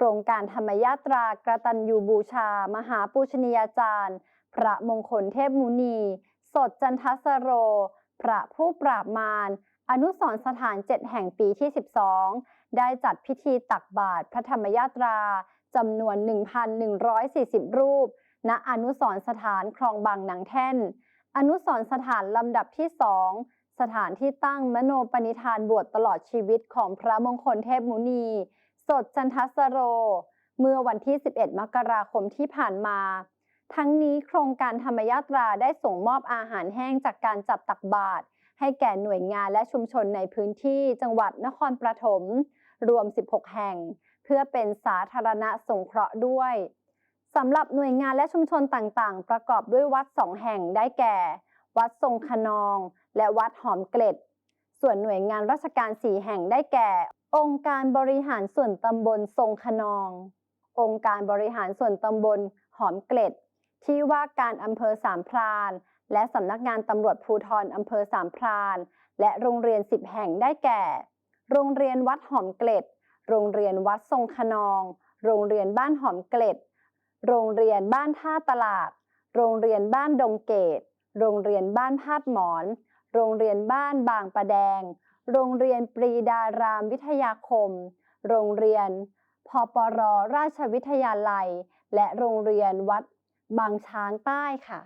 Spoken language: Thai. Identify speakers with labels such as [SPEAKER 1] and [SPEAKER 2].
[SPEAKER 1] โครงการธรรมยาตรากระตันยูบูชา มหาปูชนียาจารย์ พระมงคลเทพมุนี สดจันทสโร พระผู้ปราบมาร อนุสรสถานเจ็ดแห่งปีที่ 12 ได้จัดพิธีตักบาตรพระธรรมยาตราจำนวน 1,140 รูป ณ อนุสรสถานคลองบางหนังแท่น อนุสรสถานลำดับที่สองสถานที่ตั้งมโนปณิธานบวชตลอดชีวิตของพระมงคลเทพมุนี สดจันทสโร เมื่อวันที่ 11 มกราคมที่ผ่านมา ทั้งนี้โครงการธรรมยาตราได้ส่งมอบอาหารแห้งจากการจัดตักบาตรให้แก่หน่วยงานและชุมชนในพื้นที่จังหวัดนครปฐมรวม 16 แห่ง เพื่อเป็นสาธารณสงเคราะห์ด้วยสำหรับหน่วยงานและชุมชนต่างๆ ประกอบด้วยวัดสองแห่งได้แก่ วัดทรงคนอง และวัดหอมเกล็ด ส่วนหน่วยงานราชการสี่แห่งได้แก่ องค์การบริหารส่วนตำบลทรงคนอง องค์การบริหารส่วนตำบลหอมเกล็ด ที่ว่าการอำเภอสามพราน และสำนักงานตำรวจภูธรอำเภอสามพราน และโรงเรียน10แห่งได้แก่ โรงเรียนวัดหอมเกล็ด โรงเรียนวัดทรงคนอง โรงเรียนบ้านหอมเกล็ด โรงเรียนบ้านท่าตลาด โรงเรียนบ้านดงเกต โรงเรียนบ้านพาดหมอน โรงเรียนบ้านบางประแดง โรงเรียนปรีดารามวิทยาคม โรงเรียนพปรราชวิทยาลัย และโรงเรียนวัดบางช้างใต้ค่ะ